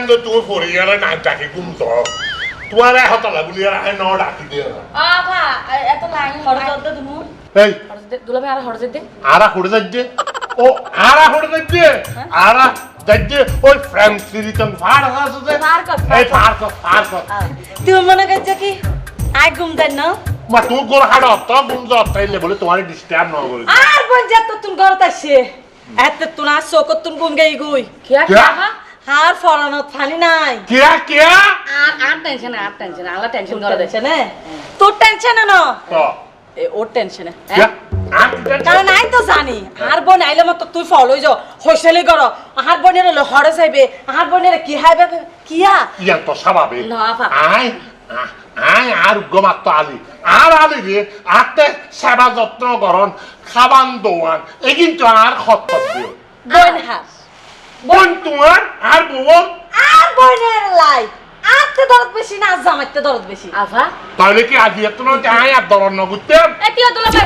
দিলাম তো তুমি গেলে না ডাকি ঘুম তো তোমার হতলা বলি আর আয় ন ডাকি না আভা এত লাইন হরজত দে তুমি এই হরজত দে দুলাবে আর হরজত দে আরা করে যাচ্ছে ও আরা করে যাচ্ছে আরা যাচ্ছে ওই ফ্যান্সি রিতন ফার আছে যে ফার কর, এই ফার কর ফার কর তুমি মনে করছ কি আই ঘুম দেন না মা তুই গোর হাড় অত ঘুম যত তাইলে বলে তোমার ডিস্টার্ব না করে আর বোন যা তো তুমি ঘরত আসছে এত তুনা চোখত তুমি ঘুম গেই গুই কিয়া কিয়া? কিয়া হার ফরানত ফানি নাই। কিয়া কিয়া? আর আর টেনশন আর টেনশন আলা টেনশন করে দেছে টেনশন তোর টেনশন না? তো এ ওর টেনশনে কারণ আই তো জানি আর বোন আইলে মতো তুই ফলো যাও হইসেলি করো। আর বোনের হরে চাইবে আর বোনের কি হাইবে কিয়া? ইয়া তো স্বাভাবিক। না। আয় আয় আর গমাত্ত আলি। আর আলি রে আতে সেবা যত্ন করন খাবান দোয়ান এই কিন্তু আর কর্তব্য বোন হার বোন তোমার আর বউ? আর বোনের লাই আতে দরদ বেশি না জামাইতে দরদ বেশি। আভা তাহলে কি আজি এত না আয় আর দরন ন করতে? এ কিয়া দুলাবে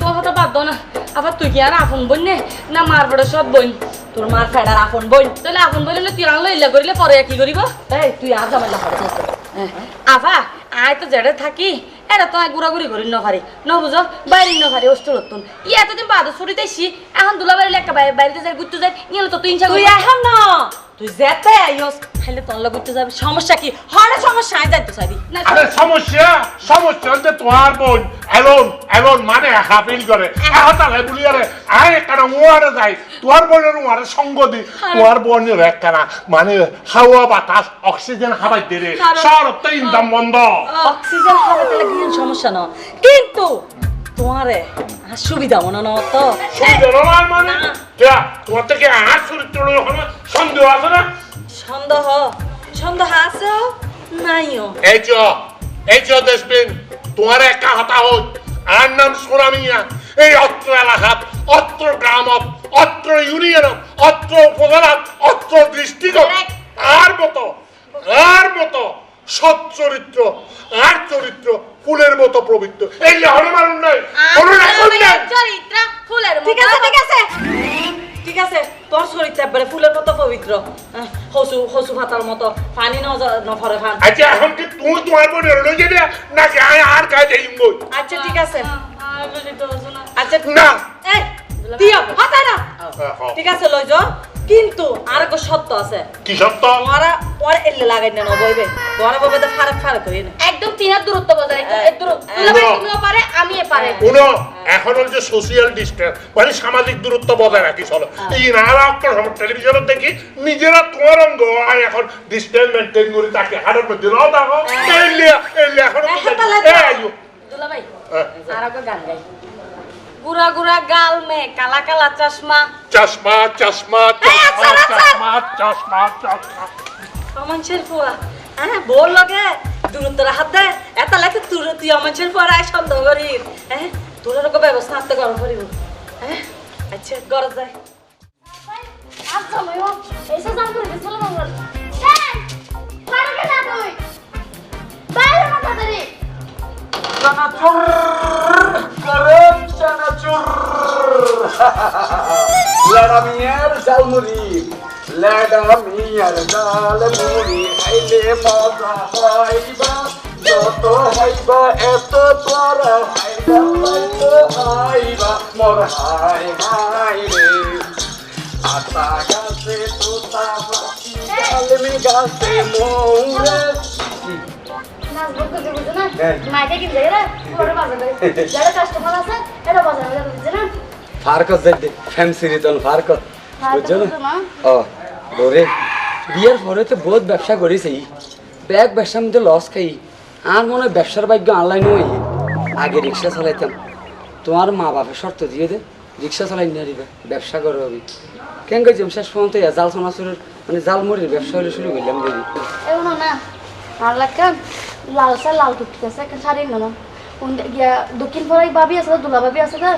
তোর কথা বাদ দাও না। আবার তুই কি আর আপন বোন নে? না মার বড় সব বোন। তোর মার ফেডার আপন বোন। তাহলে আপন বোন হলে তুই আনলো ইল্লা করিলে পরে কি করিব? এই তুই আর জামাইলা হরে আভা আয় তো জেডে থাকি। এটা তো ঘুরাঘুরি করি ন পারি ন বুঝো বাইরে ন পারি অস্টল তুন ই এতদিন বাদ ছুটি দেছি এখন দুলা বাড়ি লেখা বাইরে যাই ঘুরতে যাই ইয়ে তো তুই ইচ্ছা করি এখন না। তুই যেতে আইস খাইলে তোর লগে ঘুরতে যাবে। সমস্যা কি? হরে সমস্যা আই যাইতে না আরে সমস্যা? সমস্যা হচ্ছে তোমার বোন। এলন এলন মানে একা ফিল করে। একা তাহলে বলি আরে আয় একখানা উয়ারে যাই। তোমার বোনের উয়ারে সঙ্গ দি। তোমার বোনের একখানা মানে হাওয়া বাতাস অক্সিজেন হাবাই দিলে সব তো ইনকাম বন্ধ। অক্সিজেন লাগলে সমস্যা না। কিন্তু তোমারে আর সুবিধা মনে না তো মানে? তোমার থেকে আর সন্দেহ আছে না? সন্দেহ? সন্দেহ আছে নাইও। এই চ এই চ দেশবিন তোমার একা হতা হোক আর নাম সোনামিয়া এই অত্র এলাকাত অত্র গ্রামত অত্র ইউনিয়নত অত্র উপজেলাত অত্র ডিস্ট্রিক্টত আর মতো আর মতো সৎ চরিত্র আর চরিত্র ফুলের মতো পবিত্র। এই যে হরে মানুষ নাই কোনো এখন নাই চরিত্র ফুলের ঠিক আছে ঠিক আছে। ঠিক আছে তোর শরীরটা একবারে ফুলের মতো পবিত্র। হসু হসু ভাতার মতো। পানি ন নফরে খান আচ্ছা এখন কি তুমি তোমার বোন লই যাবে নাকি আয় আর কাজ এই আচ্ছা ঠিক আছে। আচ্ছা না। এই দিও হাতা না। ঠিক আছে লই যাও কিন্তু আর একটা সত্য আছে। কি সত্য তোমারা পরে এলে লাগাই না বইবে তোমারা বইবে তো ফারাক ফারাক করি না। একদম তিনার দূরত্ব বজায় রাখতে হবে। দূর- তুমিও পারে আমিও পারে শুনো এখন হচ্ছে সোশিয়াল ডিস্টেন্স মানে সামাজিক দূরত্ব বজায় রাখি চলো। এই নানা টেলিভিশনে দেখি নিজেরা তোমার অঙ্গ। আর এখন ডিস্টেন্স মেনটেন করে তাকে হাড়ের মধ্যে নাও দেখো এলে এলে এখন যাও। দুলাভাই হ্যাঁ। আর একটা গান গাই। গুড়া গুড়া গাল মে কালা কালা চশমা। চশমা চশমা এই, আচ্ছা, চশমা আচ্ছা। চশমা চশমা চশমা। অমানছের ফুয়া হ্যাঁ বোর লগে দূরত্বরা হাত দে। এত লাগে তুই তুই অমানছের ফুয়া আয় সন্দেহ করি হ্যাঁ তোর রকম ব্যবস্থা হাতে গরম করিব। হ্যাঁ আচ্ছা গরজ যায় আচ্ছা ভাইয়া এসে চানাচুর লাড়া মিয়ার ঝালমুড়ি লাড়া মিয়ার ঝালমুড়ি খাইলে মজা হইবা যত হইবা এত তোরা হাইবা লাইতো আইবা মোর হাই হাই রে আতা গাছে তোতা পাখি ডালমে গাছে মৌরে ফারকত যাইতে ফ্যান্সি রিতন ফারকত বুঝছ না? না ও বরে বিয়ের পরে তো বহুত ব্যবসা করেছি। ব্যাগ ব্যবসার মধ্যে লস খাই। আর মনে হয় ব্যবসার ভাগ্য অনলাইনে হই। আগে রিক্সা চালাইতাম। তোমার মা বাপের শর্ত দিয়ে দে রিক্সা চালাই নিয়ে দিবে ব্যবসা করো আমি কেন গেছি শেষ পর্যন্ত জাল সোনাচুরের মানে জাল মুড়ির ব্যবসা হলে শুরু করলাম এমন না আর লাল সা লাল টুক আছে, একটা শাড়ি না গিয়া দক্ষিণ পাড়ায় ভাবি আছে, দুলা ভাবি আছে না?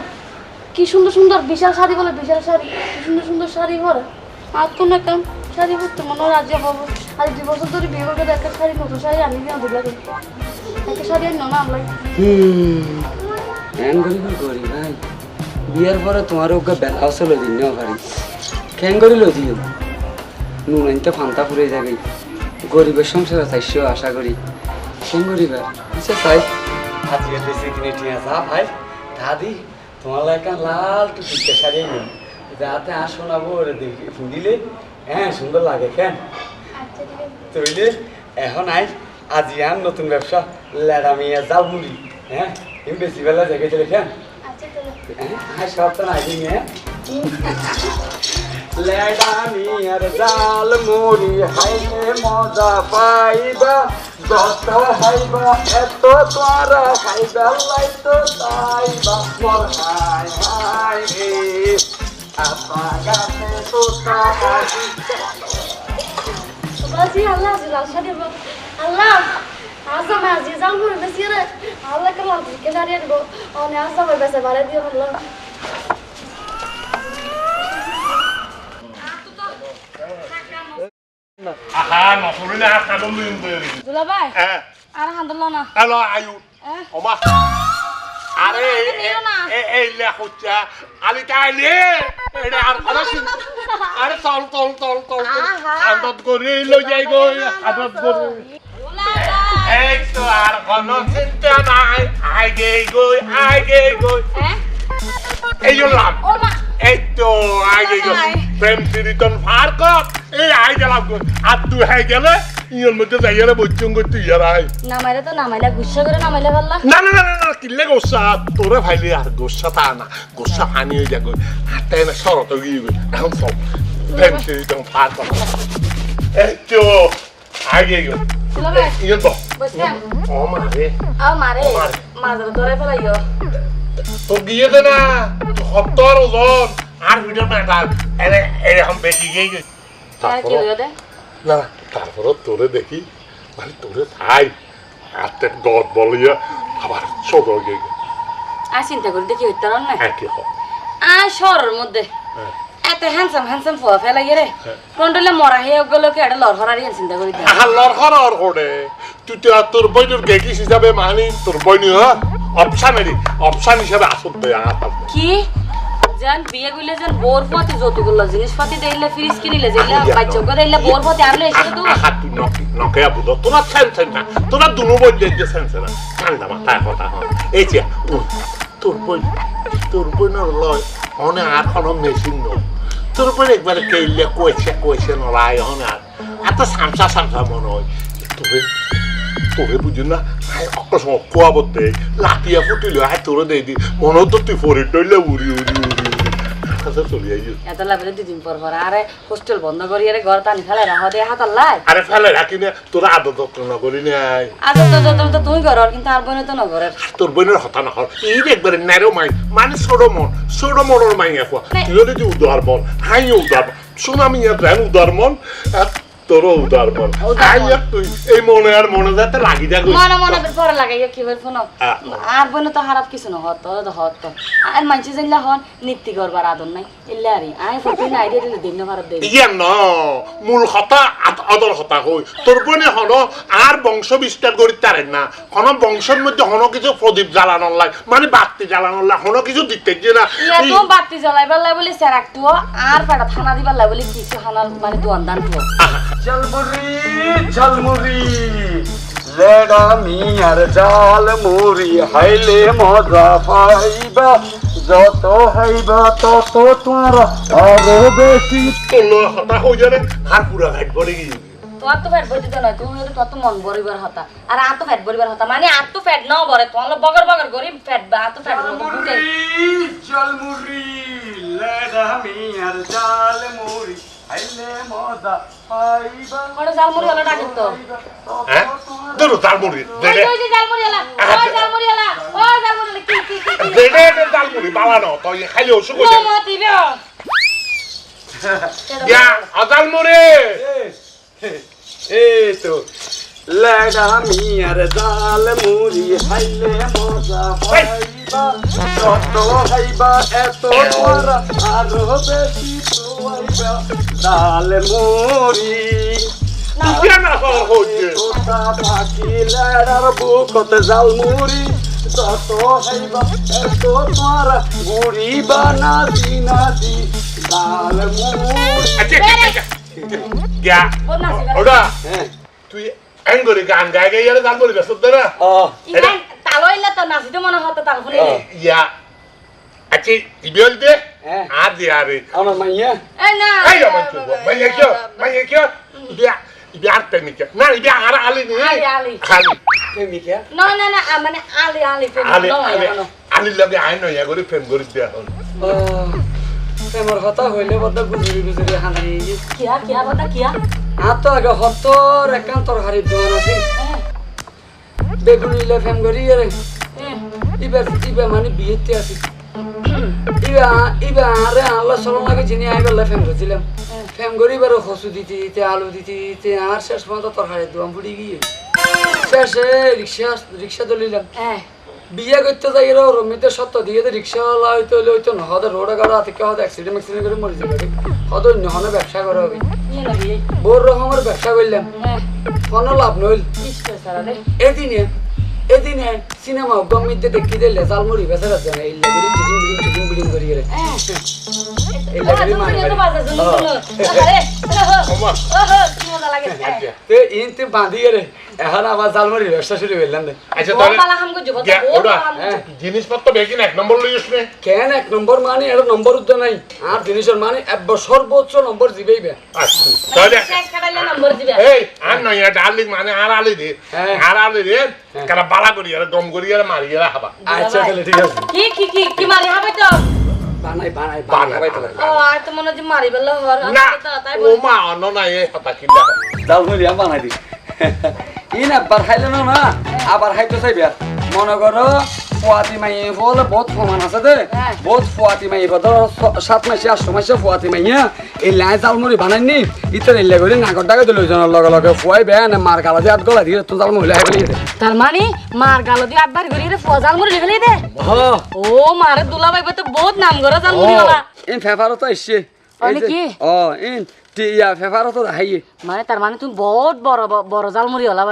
কি সুন্দর সুন্দর বিশাল শাড়ি বলে, বিশাল শাড়ি। কি সুন্দর সুন্দর শাড়ি পরে আর কোন একটা শাড়ি পরতে মনে হয় রাজ্য হব। আর দুই বছর ধরে বিয়ে করতে একটা শাড়ি, নতুন শাড়ি আনি দিও দিলা একটা শাড়ি আনি না আমরা কেন করি ভাই। বিয়ের পরে তোমার ওকে বেলা চলে দিন না ভারি কেন করি লই দিও? নুন আনতে ফান্তা ফুরে যাবে গরিবের সংসারে চাইছেও আশা করি। কোন আচ্ছা চাই আজকে আছে হ্যাঁ ভাই দাদি তোমার লাগে লাল টু পিঠে সারিয়ে নিন যাতে আর শোনাবো ওরে দেখি শুনিলে হ্যাঁ সুন্দর লাগে কেন? আচ্ছা তৈলে এখন আই আজি আর নতুন ব্যবসা লেডামিয়া জাল মুড়ি। হ্যাঁ তুমি বেশি বেলা দেখে চলে কেন? আচ্ছা হ্যাঁ সপ্তাহ আগে হ্যাঁ লেডামিয়ার জাল মুড়ি হাইলে মজা পাইবা। যত হাইবা এত তোরা খাইবা লাইতো তাইবা মোর হাই হাই রে আপা গানে তো তাহাজি বাজি আল্লাহ শাড়ি দেবো আল্লাহ আজ আজি যাও মরে বেশি রে আল্লাহ কে লাল কে দাঁড়িয়ে দেবো অনে আজ আমি বেসে বাড়ে দিও আল্লাহ আহা নকৰি না কাদম দিম দুলা ভাই আর হান্দল না হ্যালো আয়ু? ওমা আরে। এই লে হচ্ছে আলিটা আইলে এটা আর কথা শুন আরে চল চল চল চল আহা। আদত কৰি লৈ যাই গৈ আদত ভাই এই তো আর কোনো চিন্তা নাই আগে গই আগে গই এই জলাম ও মা এই তো আগে। প্রেম তিরিতন ফার কর। এই আই গেলাম আর তুই হাই গেলে ইয়ের মধ্যে যাইয়ারে বইচুং গই তুই আর আই নামাইলে তো নামাইলে গুচ্ছা করে নামাইলে পারলা না না না না কিল্লে গোসা? তোরে ফাইলি আর গোসা তা না। গোসা ফানি হয়ে যা হাতে না সরত গিয়ে গই এখন সব। প্রেম তিরিতন ফার কর। এই তো আগে গই দুলা ভাই। ইয়ে বল বসছেন ও মারে মারে মারে। ধরে ফেলাইও। তো দে না। সত্তর ওজন। আর ভিডিও মেটাল এনে এরকম বেশি গিয়ে গেছে কি না তারপরে তোরে দেখি। মানে তোরে খাই হাতে গদ বলিয়া আবার ছোট গিয়ে আর চিন্তা করে দেখি হইতে না? একই হয়? আর শহরের মধ্যে। হ্যাঁ। এত হ্যান্ডসাম হ্যান্ডসাম ফোয়া ফেলাই রে। কন্ট্রোলে মরা হয়ে গেল কি এটা লড়হরারি চিন্তা করি লড়খর আর করে তুই তো তোর বইনের গেগিস হিসাবে মানি তোর বইনি হ্যাঁ? অপশানেরই অপশান হিসাবে আসত দেয় আমার কি? যেন বিয়ে করলে যেন বোর পথে যতগুলো জিনিসপাতি দিলে ফ্রিজ কিনিলে তো। বাচ্চা করে দিলে বোর পথে আনলে এসে তো আহা তুই নকি নকে বুঝো তোরা সেন সেন না। তোরা দুনো বই দেখতে সেন সেন না। ঠান্ডা মাথায় কথা হয়। এই যে তোর বই তোর বই না লয় অনে আর কোনো মেশিন নয়। তোর বই একবারে কেইলে কইছে কইছে নড়াই হন আর। এত সামসা সামসা মনে হয়। তোরে তোরে বুঝি না অত সময় কোয়া বলতে লাতিয়া ফুটিলে হাই তোরে দেই দি মনে তো তুই ফরি টইলে উড়ি উড়ি উড়ি আইস এত লাভে দুদিন পর পর আরে হোস্টেল বন্ধ করি আরে ঘর টানি ফেলে রাখা দিয়ে হাত আল্লাহ আরে ফেলে রাখি না তোরা আদর যত্ন না করি নাই আজ তো তো তো তুই ঘর কিন্তু আর বোনে তো না ঘরের তোর বোনের হতা না হর এই একবারে মাইন্ড মানে ছোট মন ছোট মনের মাই এখন তুই হলে যে উদার মন হাই উদার মন। শোন আমি দেন উদার মন তোরও উদার মন। তুই এই মনে আর মনে যাতে লাগি যাক মনে মনে পরে লাগাইয়া কি হইল ফোন আর বোনে তো খারাপ কিছু না হত তো হত। আর মানছি জানলে হন নীতি করবার আদর নাই। ইল্লা আরি আই ফটো না আইডিয়া দিলে দিন ভারত দেই ইয়ে ন মূল হতা হই। তোর বোনে হন আর বংশ বিস্তার করি তারে না। হন বংশের মধ্যে হন কিছু প্রদীপ জ্বালানোর লাই মানে বাতি জ্বালানোর লাই হন কিছু দিতে যে না। ইয়া তো বাতি জ্বলাইবার লাই বলি স্যার তো আর পেটা থানা দিবার লাই বলি কিছু হানার মানে দোয়ান দান তো ঝলমুড়ি ঝলমুড়ি। লেডা মিয়ার জাল মুড়ি হাইলে মজা পাইবা। যত হাইবা তত তোরা আরও বেশি। তোর হতা হই যারে আর পুরা ঘাট পড়ে গিয়ে তোমার তো ফ্যাট বইতে নয় তুমি হলে তোমার তো মন ভরিবার হতা। আর আত ফ্যাট ভরিবার হতা মানে আত তো ফ্যাট নাও ভরে। তোমার বগর বগর করি ফ্যাট বা আত ফ্যাট বুঝে ঝলমুড়ি লেডা মিয়ার জাল মুড়ি হ্যাঁ? তার মুড়ি ওই দেড়ে যে, ওই যে জালমুড়ি হলা ওই জালমুড়ি হলা ওই জালমুড়ি হলা কি কি কি কি? দেড়ে তার মুড়ি বালানো তো খালি ওষুধ নো মতি বে ইয়া আজাল মুড়ি এই তো লেডা মিয়ার জাল মুড়ি হাইলে মজা পাইবা যত হাইবা এত তোরা আরও বেশি। পাখি লেডার বুকতে জাল মুড়ি যত হাইবা এত তোরা মুড়ি বানাদি নাদি জাল মুড়ি গিয়া তুই করে গান গাই গাই ইয়ারে গান বলি ব্যস্ত না তালো ইলা তো নাচিতে মনে হতো তাল ও। ইয়া আচ্ছা ইবেল দে হ্যাঁ। আমার মাইয়া এই না এই যাবেন তুই মাইয়া কিয় মাইয়া কিয় ইবিয়া ইবিয়া আর প্রেমিকা না ইবিয়া আর আলি নি আলি, আলি। আলি প্রেমিকা না না না আ, মানে আলি আলি ফেলে আলি দাও আলি এখনও। আলির লগে আইন নয়া করে প্রেম করে দেয়া হল ও প্রেমর কথা হইলে বদ্ধ গুজরি গুজরি হানাই কিয়া কিয়া কথা কিয়া আর তো আগে হতর একান তরকারি দোকান আছে বেগুনি লে ফেম করি রে ইবে ইবে মানে বিয়েতে আছি ইবে আরে আল্লাহ সরম লাগে যিনি আইবে লে ফেম করছিলাম ফেম করি এবারে খসু দিতে দিতে আলু দিতে দিতে আর শেষ পর্যন্ত তরকারি দোকান ফুটি গিয়ে। শেষে রিক্সা রিক্সা দলিলাম হ্যাঁ। বিয়ে করতে যাই রে রমিতে সত্য দিয়ে তো রিক্সাওয়ালা হইতে হইলে হইতো না হদের রোডে গাড়ি হাতে কেউ হয়তো অ্যাক্সিডেন্ট ম্যাক্সিডেন্ট করে মরে যাবে। হদ অন্য হনে ব্যবসা করা হবে। নিয়ে রকমের ব্যবসা করলাম। হ্যাঁ। কোনো লাভ নইল। এদিনে এদিনে সিনেমা গমিতে দেখি দিলে জালমুড়ি বেসার আছে না এই লেগুড়ি টিচিং বিডিং টিচিং বিডিং করি গেলে এই লেগুড়ি মানে তো বাজা জন্য শুনো আরে ওহো ওহো কি মজা লাগে। তে ইনতে বাঁধি রে এখন আবার জালমুড়ি ব্যবসা শুরু করলাম আচ্ছা তাহলে হ্যাঁ জিনিসপত্র বেশি এক নম্বর লই আসবে। কেন এক নম্বর মানে এটা নম্বর উদ্য নাই? আর জিনিসের মানে একবার সর্বোচ্চ নম্বর জিবেইবে আচ্ছা তাহলে শেষ কাটাইলে নম্বর দিবে। এই আর নয়া ডার্লিং মানে আর আলি দে। হ্যাঁ। আর আলি দে কারা বালা করি আর দম করি আর মারি আর হাবা। আচ্ছা তাহলে ঠিক আছে। কি কি কি কি মারি হবে তো? বানাই বানাই বানাই, বানাই তো বানাই। ও আর তো মনে হচ্ছে মারি বেলা হর না ও মা অন্য নাই এই হতা কিলা জালমুড়ি আমি বানাই দিই ইন একবার খাইলে না না আবার খাইতে চাইবে। মনে করো ফুয়াতি মাই বলে বহুত সমান আছে দে। হ্যাঁ। বহুত ফুয়াতি মাই ধরো সাত মাসে আটশো মাসে ফুয়াতি মাইয়া এই লাই জালমুড়ি বানাইনি ইতার এলে করে নাগর ডাকে দিল জনের লগে লগে ফুয়াই বেয়া না মার গালা দিয়ে আট গলা দিয়ে তো জালমুড়ি লাই ফেলি তার মানে মার গালো দিয়ে আটবার ঘুরি রে ফজাল মুড়ি ফেলে দে? হ্যাঁ ও মারে দুলা ভাই তো বহুত নাম করে জাল ওলা ইন ফেফারও তো আসছে মানে ও ইন টিয়া ফেফারও তো দেখাইয়ে মানে তার মানে তুমি বহুত বড় বড় জাল মুড়ি ওলা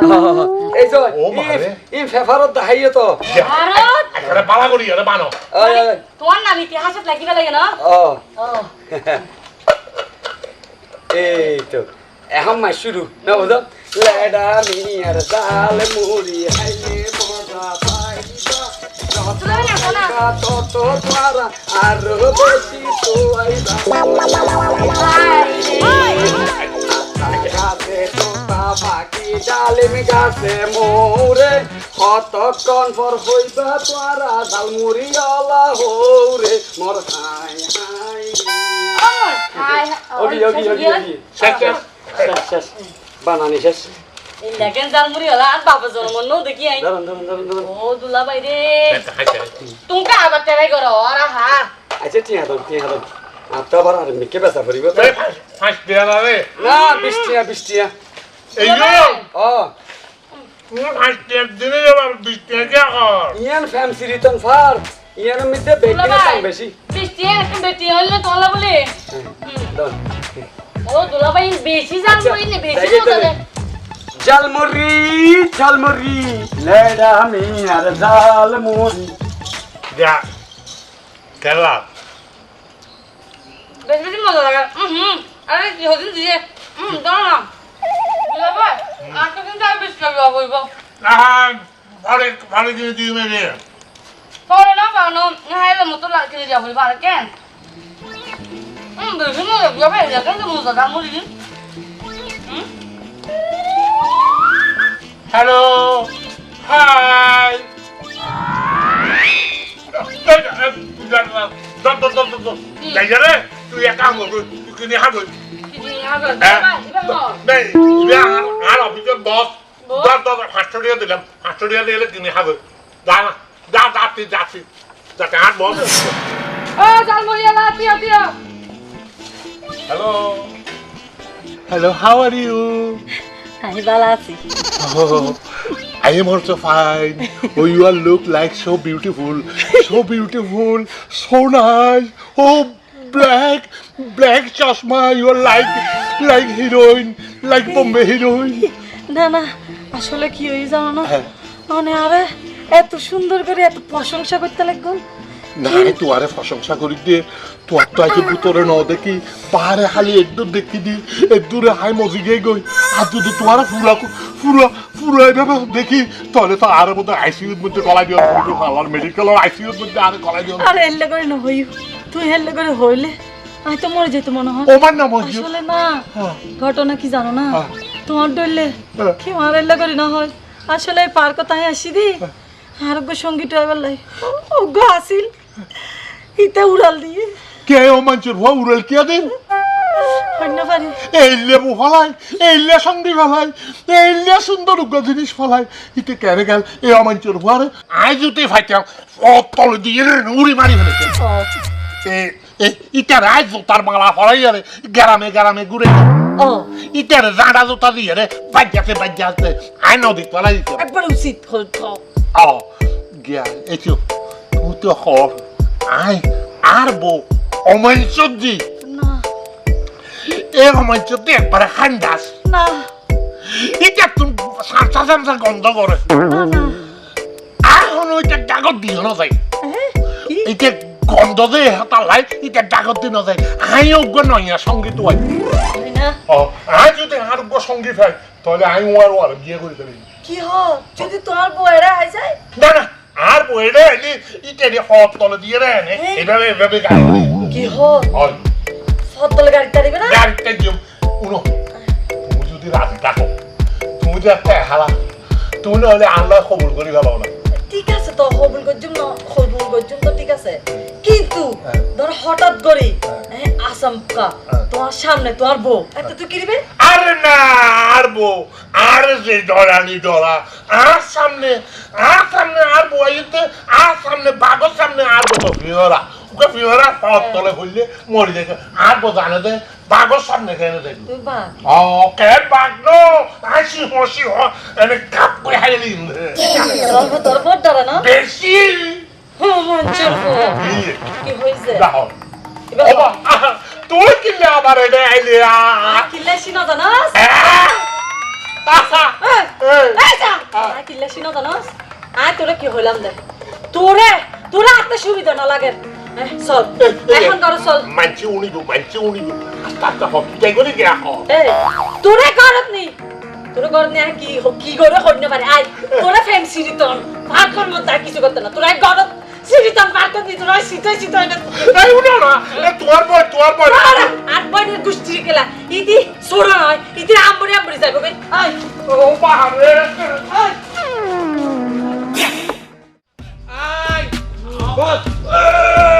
এই যে ও বাবারে। ইন ফেফারও দেখাইয়ে তো। ভারত! এখানে বালা করি আর বানো। ওই। তোমার নাম ইতিহাসত লাগিবে লাগে না ও। ও। এই তো এখন মাস শুরু। না বুঝো? লেডা মিয়ার জাল মুড়ি হাইলে তত পারা আর বেশি তো আইবা গাছে তোতা পাখি ডালিম গাছে মোরে কতক্ষণ পর হইবা তোরা জাল মুড়ি আলা হৌরে মোর হাই হাই হাই ওগি ওগি ওগি ওগি শেষ শেষ শেষ শেষ বানানি শেষ দেখেন জাল মুড়ি ওলা আর বাবা জন্ম নো দেখি আই। ও দুলা ভাই রে। আচ্ছা তুমি আবার ট্রাই করো আর হা আচ্ছা ধর টিয়া ধর আর তো আবার আর মিকে বেচা পড়িব তো ফাঁস দেওয়া রে। না বিশ টিয়া বিশ টিয়া। এই যে ও। ফাঁস দেওয়ার দিনে যাবার বিশ টাকা কর। ইয়ান ফ্যান্সি রিটার্ন ফার মধ্যে বেকিং বেশি। বৃষ্টি একটু বেটি হইলে তোলা বলে। ও দুলা ভাই বেশি বেশি মজা তো দেয় জালমুড়ি জালমুড়ি লেডা আমি আর জালমুড়ি যা খেলা। বেশি বেশি মজা লাগে। হুম আরে কি হদিন দিয়ে? হুম না দুলা ভাই আর তো কিন্তু আর বেশি খাবি হইব আহান ভালো ভালো কিনে দিয়ে মেরে। পরে না পানো হাইলে মতো লাগে যাব আর কেন? হুম বেশি মজা যাবে তো মজা দাম মুড়ি হ্যালো হাই তুই এক তুই নেই আর অফিসের বস দশ দশ পাঁচশো টাকা দিলাম পাঁচশো টাকা দিলে কিনে খাবে যা না যা যাচ্ছি যাচ্ছি যাতে হাত boss hello hello how are you আমি ভালো আছি Oh, I am also fine. Oh, you all look like so beautiful, so beautiful, so nice. Oh, black, black chashma. You are like, like heroine, like Bombay heroine. না না আসলে কি হয়ে জানো না হ্যাঁ। মানে আরে এত সুন্দর করে এত প্রশংসা করতে নাই তোয়ারে প্রশংসা করি দে। তোর তো ভিতরে ন দেখি পাহাড়ে খালি একদম দেখি দি একদূরে হাই মজি গিয়ে গই। আর যদি এভাবে দেখি তাহলে তো আর মধ্যে আইসিউর মধ্যে আর মেডিকেলের আইসিউর মধ্যে আর আরে হেললে করে না হই তুই করে হইলে আমি তো মরে যেত মনে হয়। ওমার হইছে আসলে না হ্যাঁ। ঘটনা কি জানো না? হ্যাঁ। তোমার ডরলে হ্যাঁ। কি মার হেললে করে না হয়? আসলে পার্ক তাই আসি দি। আরোগ্য সংগীত হয়ে লাই। অজ্ঞ আসিল। ইতে উড়াল দিয়ে। কে ও মানুষের ভয় উড়াল কে দিন অন্য পারি। এই লেবু ফলাই এই লে ফলাই এই লে সুন্দর উগ্র জিনিস ফলাই ইতে কেড়ে গেল? এই অমাঞ্চর ভয়ারে আই জুতে ফাইতাম তল দিয়ে উড়ি মারি ফেলেছে। ইটার আই জোতার মালা ফলাই আরে গ্রামে গ্রামে ঘুরে ও। ইটার জাঁড়া জোতা দিয়ে রে বাজ্যাতে বাজ্যাতে আই নদী তলা দিতে একবার উচিত ও গিয়া তো হর আই আর বউ অমাঞ্চর দি না। এই অমাঞ্চর দি একবারে খান্দাস না। এটা তুমি সামসা সামসা গন্ধ করে। না না। এখন ওইটা ডাগত দিও না এ, কি? এটা গন্ধ দে হাতা লাই এটা ডাগত দি না যায় আই অজ্ঞ নয় সংগীত হয়। না? ও আই যদি আর অজ্ঞ সংগীত হয় তাহলে আমি ওয়ার ওয়ার বিয়ে করে দেবে। কি হ? যদি তোমার বউয়েরা হয়ে যায়? না না। আর বইরে এলি ইটা দিয়ে হপ তল দিয়ে রে নে। এভাবে এভাবে গাড়ি কি হ হয়। ফতলে গাড়িটা দিবে না? গাড়িটা দিও উনো তুমি যদি রাজি থাকো তুমি যে একটা হালা তুমি নহলে আল্লাহ খবর করি ভালো না। ঠিক আছে তো হবুল গজ্জুম না হবুল গজ্জুম তো ঠিক আছে কিন্তু হ্যাঁ। ধর হঠাৎ করে হ্যাঁ। আসামকা হ্যাঁ। তোমার সামনে তোমার বউ এত তুই কি দিবে আরে না আর বউ আর যে ডরানি ডরা আর সামনে আর সামনে আর বইতে আর সামনে বাবার সামনে আর বউ ওকে ফিওরা সব তলে হইলে মরি দেখে আর বউ জানে দে বাগর সামনে কেন দেখবি ও কে বাগ নো? হসি হ এনে কাপ করে তোর বউ তোর বউ ডরে না? বেশি। হুম মঞ্চের বউ কি? হয়েছে দাও। এবার ওবা তুই কিনলে আবার এটা আইলি আ কিল্লা শিনো জানাস? এই। যা। আ। কিল্লা জানাস? আ তোরে কি হইলাম দে তোরে তোরে আত্মা সুবিধা না লাগে। চল। এখন করো চল। manche unico, manche unico. Aspetta, ho tutte con i ghiacco. এই তোরে করত নি। তোরে করত নি কি কি করে হইতে পারে আই তোরে ফেম সিরিতন পার কর মত আর কিছু করতে না। তোরা গরত সিরিতন পার কর দি তোরা সিতে সিতে না। una no, è tuo boy, tuo boy. আর বইনের গুষ্টি গেলা। ইতি সোরা নয় ইতি আমবড়ি আমবড়ি যাইব বে। আই। Oh, padre. আই। এই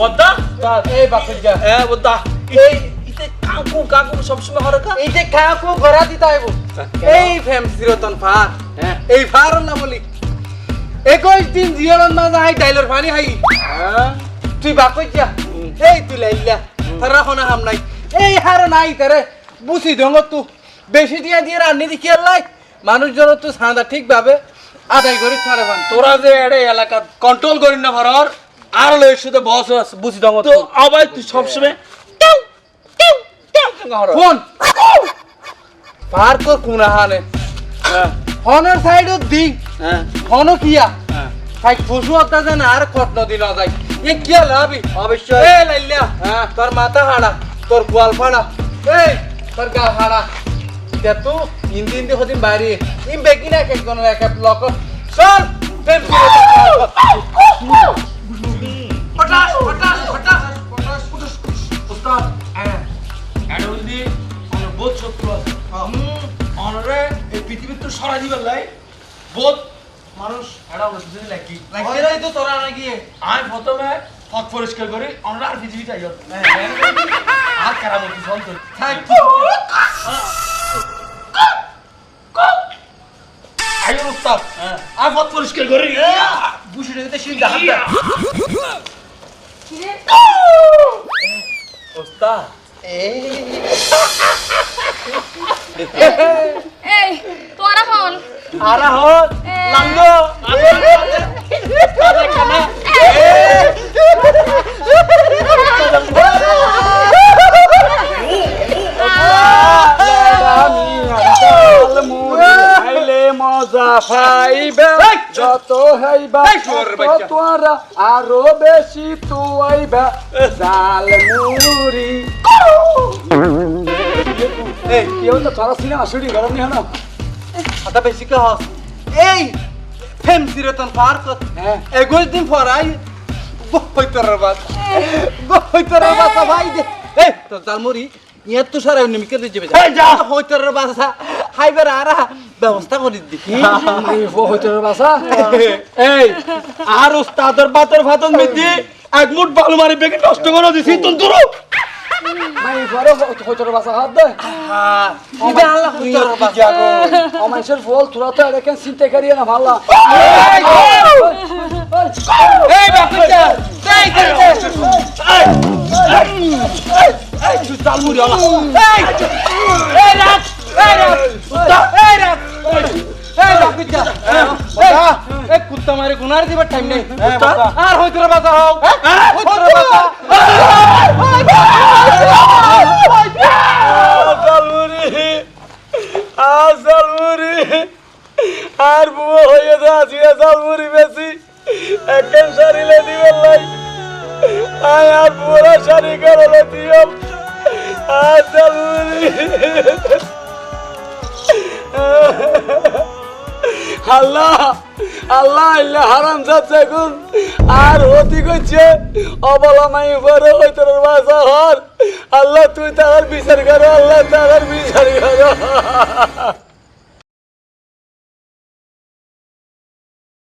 বদ্দা? এই বাপের এ বদ্দা এই ইতে কাকু কাকু সবসময় হরকা এই যে কাকু ঘোরা দিতে আইব। এই ফেম চিরতন ফার। হ্যাঁ। এই ফার না বলি। একৈশ দিন জিয়রন না যাই ডাইলর পানি হাই। তুই বাকই যা। এই তুই লাইলা। তারা হনা হাম নাই। এই হার নাই তারে। বুঝি দঙ্গ তু। বেশি দিয়া দিয়ে রান্নি দেখি আল্লাই মানুষজন তো সাদা ঠিক ভাবে আদায় করি থারে ভান তোরা যে এড়ে এলাকা কন্ট্রোল করি না ভরর আর লই শুধু বস বুঝি দঙ্গ তো আবার তুই সবসময় ফোন। পার কর কুনা হানে। হনের সাইডত দি। হ্যাঁ। হন কিয়া? হ্যাঁ। ভাই খুশু হতা যেন আর কত নদী না যাই এ কিয়া লাভি? অবশ্যই। এ লাইলা হ্যাঁ। তোর মাথা হাড়া তোর গোয়াল ফাড়া। এই তোর গা হাড়া। তে তু হিন্দি হিন্দি হদিন বাইরে। ইম বেগি না কে কোন এক এক লক চল প্রেম করে পরিষ্কার করি আমরা আর পৃথিবী চাই আর উস্তাদ পথ পরিষ্কার করি বুঝে হাত দেয় উস্তাদ এই তোরা হন আরা হন আইবা। তোরা আরও বেশি তো আইবা জাল মুড়ি। এই কেউ তো তোরা সিনেমা শুটিং করেন নি হনো কথা বেশি কে হস? এই ফেম সিরতন পার্ক হ্যাঁ। এগুলো দিন পরাই বইতর বাস। বইতর বাস ভাই দে। এই তো জালমুড়ি ইয়ে তো সারা নিমিকে দিয়ে যাবে এই যা। বইতর বাস হাইবার আরা ব্যবস্থা করে দি মাই হইতে বাসা এই আর ওস্তাদের বাতর ফাতন মিদি এক মুঠ বালু মারি বেগে নষ্ট করে দিছি তুই দূর মাই বড় হইতে বাসা হাত দে ইবে আল্লাহ বইতর বাস ও মানুষের ফল তোরা তো দেখেন চিন্তা করিয়ে না ভাল্লা এই বাপিটা এই এই তুই জালমুড়ি আলা এই এই রাখ এই রাখ এই রাখ এই বাপিটা এই কুত্তা মারে গুনার দিবার টাইম নেই আর হইতর বাস জালমুড়ি আর বুয়ো হয়ে যাচ্ছি জালমুড়ি বেশি একদম শাড়িলে দিবেন লাই আয় আর বুড়া শাড়ি করলে দিও আর জালমুড়ি আল্লাহ আল্লাহ আল্লাহ, হারাম যাচ্ছে এখন আর অতি করছে অবলা মাই বড় ওই তোর বাসা হর। আল্লাহ, তুই তার বিচার করো, আল্লাহ তার বিচার করো।